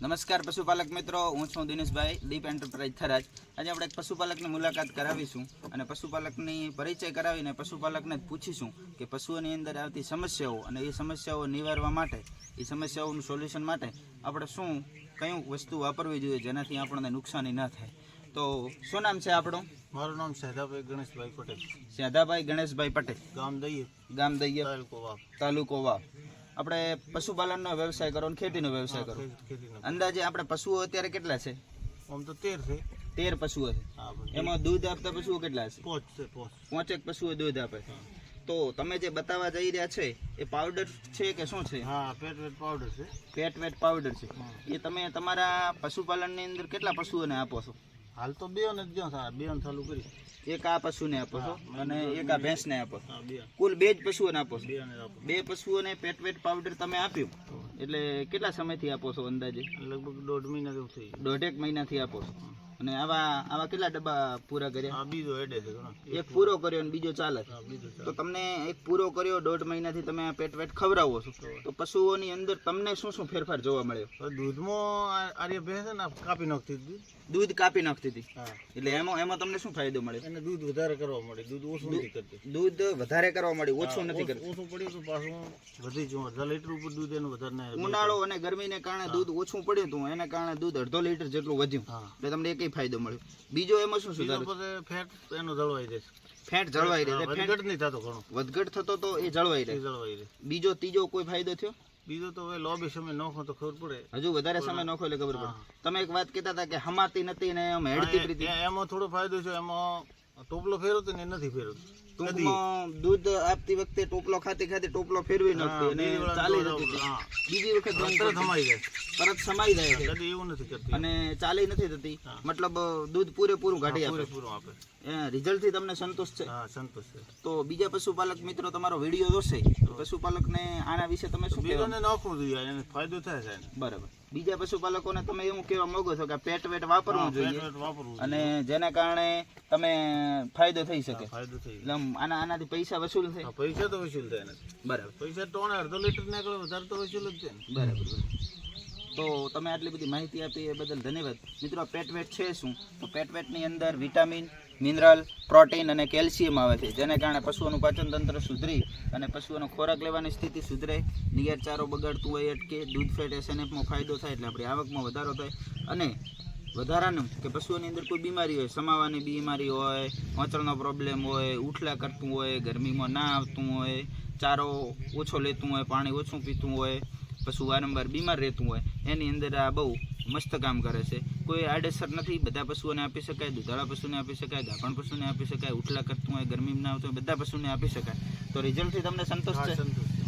નમસ્કાર પશુપાલક મિત્રો હું છું દિનેશભાઈ દીપ એન્ટરપ્રાઇઝ થરાજ આજે આપણે એક પશુપાલકની મુલાકાત કરાવીશું અને પશુપાલકની પરિચય કરાવીને પશુપાલકને જ પૂછીશું કે પશુઓની અંદર આવતી સમસ્યાઓ અને એ સમસ્યાઓ નિવારવા માટે એ સમસ્યાઓનું સોલ્યુશન માટે આપણે શું કયું વસ્તુ વાપરવી જોઈએ જેનાથી આપણને નુકસાની ન થાય. તો શું નામ છે આપણું? મારું નામ સહેદાભાઈ ગણેશભાઈ પટેલ. સાદાભાઈ ગણેશભાઈ પટેલ. ગામ દઈએ. ગામ દઈએ. તાલુકો વાવ. તાલુકો વાવ. આપણે પશુપાલનનો વ્યવસાય કરો અને ખેતીનો વ્યવસાય કરો. અંદાજે આપણે પશુઓ અત્યારે કેટલા છે? આમ તો તેર છે. તેર પશુઓ છે. એમાં દૂધ આપતા પશુઓ કેટલા છે? પોચ છે પોચ. પાંચેક પશુઓ દૂધ આપે. છે તો તમે જે બતાવવા જઈ રહ્યા છે એ પાવડર છે કે શું છે? હા પેટ વેટ પાવડર છે. ફેટ વેટ પાવડર છે. એ તમે તમારા પશુપાલનની અંદર કેટલા પશુઓને આપો છો? હાલ તો બે ને જ્યાં સારા બે ને ચાલુ કરી. એક આ પશુને આપો છો અને એક આ ભેંસને આપો કુલ બે જ પશુઓને આપો છો. બે ને આપો. બે પશુઓને પેટ વેટ પાવડર તમે આપ્યું? એટલે કેટલા સમયથી આપો છો અંદાજે? લગભગ દોઢ મહિના જેવું થઈ. દોઢેક મહિનાથી આપો છો. અને આવા આવા કેટલા ડબ્બા પૂરા કર્યા? બીજો એડે છે એક પૂરો કર્યો અને બીજો ચાલે તો તમને એક પૂરો કર્યો દોઢ મહિનાથી તમે પેટ વેટ ખવડાવો છો. તો પશુઓની અંદર તમને શું શું ફેરફાર જોવા મળ્યો? દૂધમાં આર્ય ભેંસ છે ને કાપી નાખતી હતી દૂધ. કાપી નાખતી હતી. એટલે એમાં એમાં તમને શું ફાયદો મળ્યો? એને દૂધ વધારે કરવા મળે દૂધ ઓછું નથી કરતી. દૂધ વધારે કરવા મળ્યું ઓછું નથી કરતી. ઓછું પડ્યું તો પાછું વધી ગયું. અડધા લીટર ઉપર દૂધ એનું વધારે ના ઉનાળો અને ગરમીને કારણે દૂધ ઓછું પડ્યું હતું. એના કારણે દૂધ અડધો લીટર જેટલું વધ્યું. એટલે તમને એકય ફાયદો મળ્યો. બીજો એમાં શું સુધારો ફેટ એનો જળવાઈ રહેશે ફેટ જળવાઈ રહે વધઘટ નહીં થતો ઘણો. વધઘટ થતો તો એ જળવાઈ રહે. જળવાઈ રહે. બીજો ત્રીજો કોઈ ફાયદો થયો? બીજો તો હવે લોબી સમય નોખો તો ખબર પડે. હજુ વધારે સમય નોખો એટલે ખબર પડે. તમે એક વાત કહેતા હતા કે હમાતી નથી ને એમ હેડતી પ્રીતિ. એમાં થોડો ફાયદો છે. એમાં ટોપલો ફેરવતો ને નથી ફેરવતો. ટૂંકમાં દૂધ આપતી વખતે ટોપલો ખાતી ખાતી ટોપલો ફેરવી નાખતો અને ચાલી નથી બીજી વખત તરત સમાઈ જાય. તરત સમાઈ જાય છે. એવું નથી કરતી. અને ચાલી નથી થતી. મતલબ દૂધ પૂરેપૂરું કાઢી આપે. પૂરેપૂરું આપે. રિઝલ્ટથી તમને સંતોષ છે? હા સંતોષ છે. તો બીજા પશુપાલક મિત્રો તમારો વીડિયો જોશે. પશુપાલકને આના વિશે તમે શું કહેવા બીજોને નાખવું જોઈએ એને ફાયદો થાય છે બરાબર. બીજા પશુપાલકોને તમે એવું કહેવા માંગો છો કે પેટ વેટ વાપરવું જોઈએ. અને જેના કારણે તમે ફાયદો થઈ શકે. એટલે આના આનાથી પૈસા વસૂલ થાય. પૈસા તો વસૂલ થાય બરાબર. પૈસા ત્રણ અડધો લીટર નીકળે વધારે તો વસૂલ જ છે બરાબર. તો તમે આટલી બધી માહિતી આપી એ બદલ ધન્યવાદ. મિત્રો પેટવેટ છે શું? તો પેટવેટની અંદર વિટામિન મિનરલ પ્રોટીન અને કેલ્શિયમ આવે છે, જેને કારણે પશુઓનું પાચન તંત્ર સુધરી અને પશુઓનો ખોરાક લેવાની સ્થિતિ સુધરે. નિયર ચારો બગાડતું હોય અટકે, દૂધ, ફેટ એસએનએફમાં ફાયદો થાય એટલે આપણી આવકમાં વધારો થાય. અને વધારાનું કે પશુઓની અંદર કોઈ બીમારી હોય, સમાવાની બીમારી હોય હોંચળનો પ્રોબ્લેમ હોય ઉઠલા કરતું હોય, ગરમીમાં ના આવતું હોય, ચારો ઓછો લેતું હોય, પાણી ઓછું પીતું હોય પશુ વારંવાર બીમાર રહેતું હોય એની અંદર આ બહુ મસ્ત કામ કરે છે. કોઈ આડેસર નથી બધા પશુઓને આપી શકાય દુધાળા પશુને આપી શકાય ગાભણ પશુને આપી શકાય ઉઠલા કરતું હોય ગરમીમાં ના આવતું હોય બધા પશુને આપી શકાય. તો રિઝલ્ટથી તમને સંતોષ છે? સંતોષ.